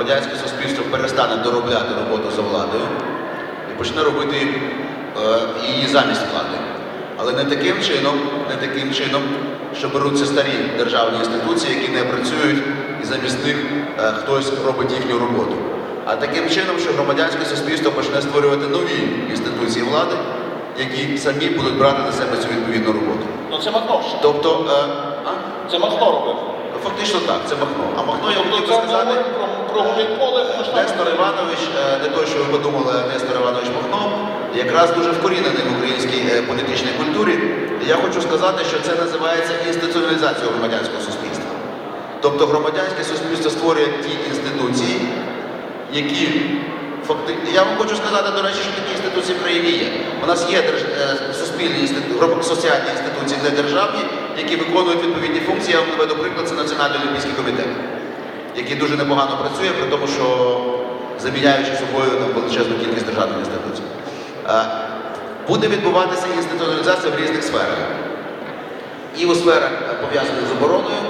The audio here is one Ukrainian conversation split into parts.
Радянське суспільство перестане доробляти роботу за владою і почне робити е, її замість влади. Але не таким чином, не таким чином, що беруться старі державні інституції, які не працюють, і замість них е, хтось робить їхню роботу. А таким чином, що громадянське суспільство почне створювати нові інституції влади, які самі будуть брати на себе цю відповідну роботу. Ну це Махно. Тобто, е, а? Це Махно робив. Фактично так, це Махно. А Махно я хотів би сказати. про, там- Нестор Іванович, не той, що ви подумали, Нестор Іванович Махно, якраз дуже вкорінений в українській е, політичній культурі. Я хочу сказати, що це називається інституціоналізацією громадянського суспільства. Тобто громадянське суспільство створює ті інституції, які факти... Я вам хочу сказати, до речі, що такі інституції в країні є. У нас є держ... е, суспільні інститу... соціальні інституції, не державні, які виконують відповідні функції. Я вам наведу приклад, це Національний олімпійський комітет який дуже непогано працює, при тому, що заміняючи собою там, величезну кількість державних інституцій. Е, Буде відбуватися інституціалізація в різних сферах. І у сферах е, пов'язаних з обороною,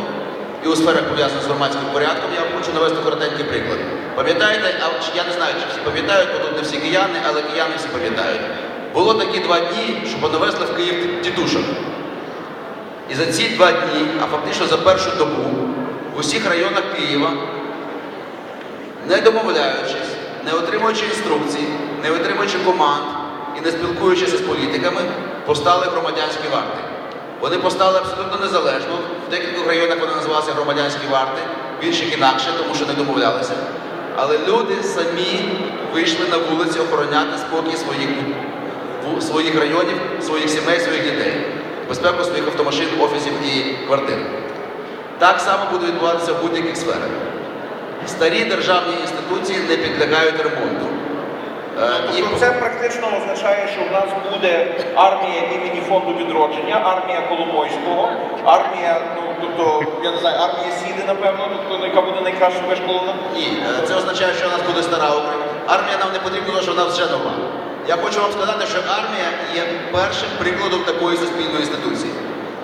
і у сферах пов'язаних з громадським порядком. Я вам хочу навести коротенький приклад. Пам'ятаєте, я не знаю, чи всі пам'ятають, бо тут не всі кияни, але кияни всі пам'ятають. Було такі два дні, що понавезли в Київ тітушок. І за ці два дні, а фактично за першу добу, в усіх районах Києва, не домовляючись, не отримуючи інструкцій, не отримуючи команд і не спілкуючись з політиками, постали громадянські варти. Вони постали абсолютно незалежно. В декількох районах вони називалися громадянські варти, в інших інакше, тому що не домовлялися. Але люди самі вийшли на вулиці охороняти спокій своїх, своїх районів, своїх сімей, своїх дітей, безпеку своїх автомашин, офісів і квартир. Так само буде відбуватися в будь-яких сферах. Старі державні інституції не підлягають ремонту. Е, і Тобто це практично означає, що в нас буде армія імені фонду відродження, армія Коломойського, армія, ну тобто, я не знаю, армія Сіди, напевно, тобто, яка буде найкраще вишколена. Ні, е, це означає, що у нас буде стара Україна. Армія нам не потрібна, тому що вона вже нова. Я хочу вам сказати, що армія є першим прикладом такої суспільної інституції.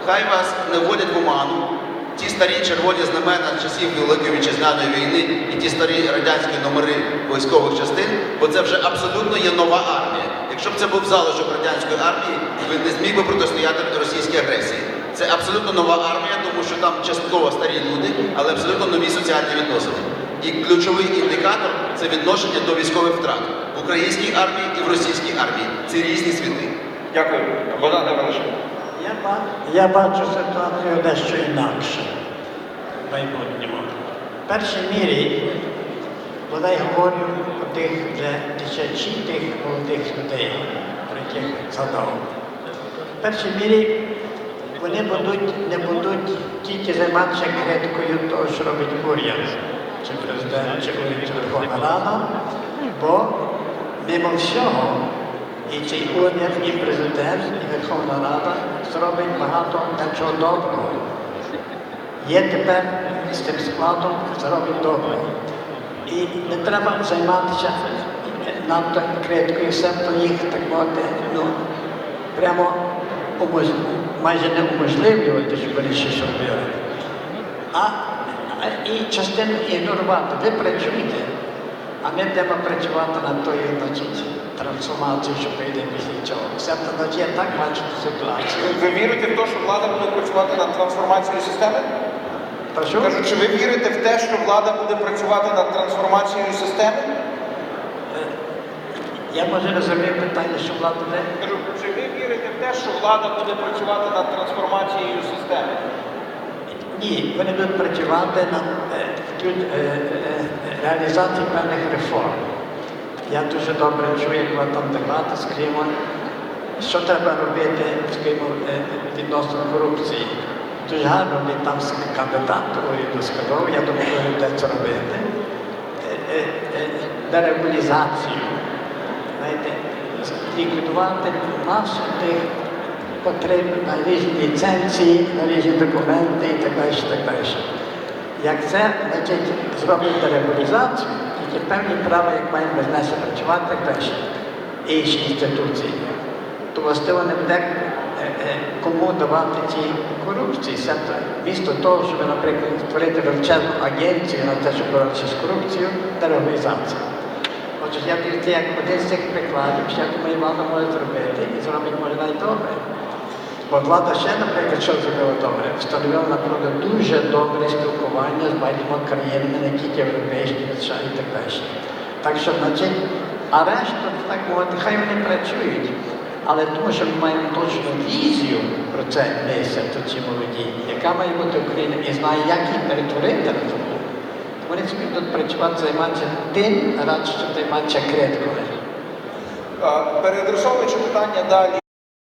Хай вас не вводять в оману. Ті старі червоні знамена часів Великої вітчизняної війни і ті старі радянські номери військових частин, бо це вже абсолютно є нова армія. Якщо б це був залишок радянської армії, він не зміг би протистояти російській агресії. Це абсолютно нова армія, тому що там частково старі люди, але абсолютно нові соціальні відносини. І ключовий індикатор це відношення до військових втрат в українській армії і в російській армії. Це різні світи. Дякую. Богдан Давидович. Я, я бачу ситуацію дещо інакше в майбутньому. В першій мірі, коли я говорю про тих вже тисячі тих молодих людей, про яких згадав. В першій мірі вони будуть, не будуть тільки займатися критикою того, що робить уряд, чи президент, чи Верховна Рада, бо мимо всього і цей уряд, і президент, і Верховна Рада зробить багато чого доброго. Є тепер з цим складом зробить добре. І не треба займатися надто критикою, себто їх так мовити, ну, прямо майже не уможливлювати, щоб вони щось робили. А і частину ігнорувати. Ви працюєте, а ми будемо працювати над тою значить, трансформацією, що прийде після цього. Себто я так бачу ситуацію. Ви вірите в те, що влада буде працювати над трансформацією системи? Прошу? Кажу, чи ви вірите в те, що влада буде працювати над трансформацією системи? Я може розумію питання, що влада не Кажу, чи ви вірите в те, що влада буде працювати над трансформацією системи? Ні, вони будуть працювати над е, е, е, реалізацією певних реформ. Я дуже добре чую, як ви там дебати, скажімо, що треба робити, скажімо, е, відносно корупції. Дуже гарно він там кандидат уряду сказав, я думаю, що буде це робити. Дерегулізацію. Знаєте, ліквідувати масу тих потреб на різні ліцензії, на різні документи і так далі. Так далі. Як це значить, зробить дерегулізацію, які певні права, як маємо без нас працювати, так далі. Інші інституції. То властиво не буде кому давати ті корупції. Вмісто того, щоб, наприклад, створити величезну агенцію на те, щоб боротися з корупцією, дерегуізація. Отже, я дивлюся, як один з цих прикладів, що я думаю, влада може зробити і зробить може навіть Бо влада ще, наприклад, що зробила добре, встановила, наприклад, дуже добре спілкування з багатьма країнами, не тільки європейськими, США і так далі. Так що, значить, а решта, так мовити, хай вони працюють. Але тому, що ми маємо точну візію про це місяць, то ці молоді, яка має бути Україна і знає, як її перетворити на тому. Вони будуть працювати, займатися тим, радше, займатися критикою. Переадресовуючи питання далі.